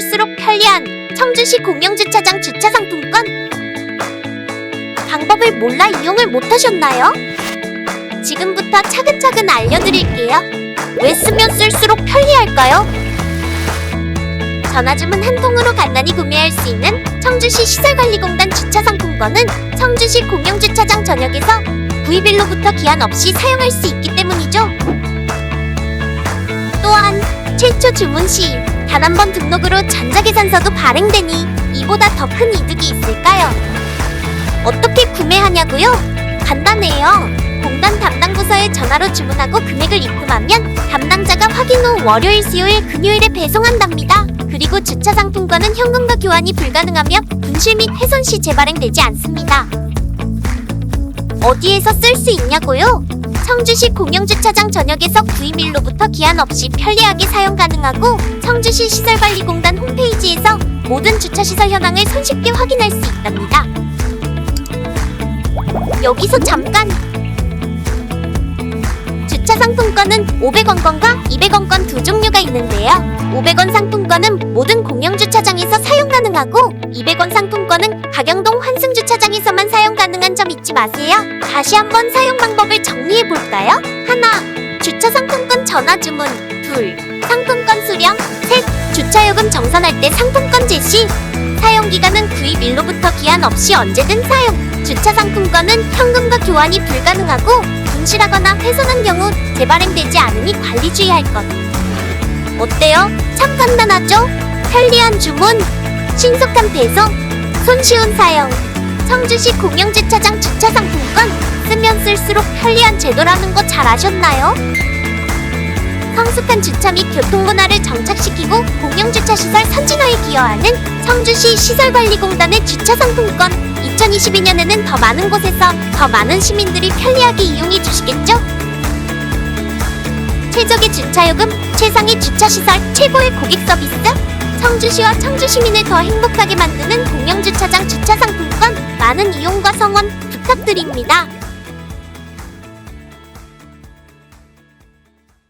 쓸수록 편리한 청주시 공영주차장 주차 상품권. 방법을 몰라 이용을 못하셨나요? 지금부터 차근차근 알려드릴게요. 왜 쓰면 쓸수록 편리할까요? 전화 주문 한 통으로 간단히 구매할 수 있는 청주시 시설관리공단 주차 상품권은 청주시 공영주차장 전역에서 구입일로부터 기한 없이 사용할 수 있기 때문이죠. 또한 최초 주문 시 단 한 번 등록으로 전자계산서도 발행되니 이보다 더 큰 이득이 있을까요? 어떻게 구매하냐고요? 간단해요. 공단 담당 부서에 전화로 주문하고 금액을 입금하면 담당자가 확인 후 월요일, 수요일, 금요일에 배송한답니다. 그리고 주차 상품권은 현금과 교환이 불가능하며 분실 및 훼손 시 재발행되지 않습니다. 어디에서 쓸 수 있냐고요? 청주시 공영주차장 전역에서 구입일로부터 기한 없이 편리하게 사용 가능하고 청주시 시설관리공단 홈페이지에서 모든 주차시설 현황을 손쉽게 확인할 수 있답니다. 여기서 잠깐! 주차 상품권은 500원권과 200원권 두 종류가 있는데요. 500원 상품권은 모든 공영주차장에서 사용 가능하고 200원 상품권은 가경동 환승주차장에서만 사용 잊지 마세요. 다시 한번 사용 방법을 정리해 볼까요? 하나, 주차 상품권 전화 주문. 둘, 상품권 수령. 셋, 주차 요금 정산할 때 상품권 제시. 사용 기간은 구입일로부터 기한 없이 언제든 사용. 주차 상품권은 현금과 교환이 불가능하고 분실하거나 훼손한 경우 재발행되지 않으니 관리 주의할 것. 어때요? 참 간단하죠? 편리한 주문, 신속한 배송, 손쉬운 사용. 청주시 공영주차장 주차 상품권 쓰면 쓸수록 편리한 제도라는 거 잘 아셨나요? 성숙한 주차 및 교통문화를 정착시키고 공영주차 시설 선진화에 기여하는 청주시 시설관리공단의 주차 상품권 2022년에는 더 많은 곳에서 더 많은 시민들이 편리하게 이용해 주시겠죠? 최적의 주차요금, 최상의 주차시설, 최고의 고객 서비스 청주시와 청주시민을 더 행복하게 만드는 공영주차장 주차 상품권 많은 이용과 성원 부탁드립니다.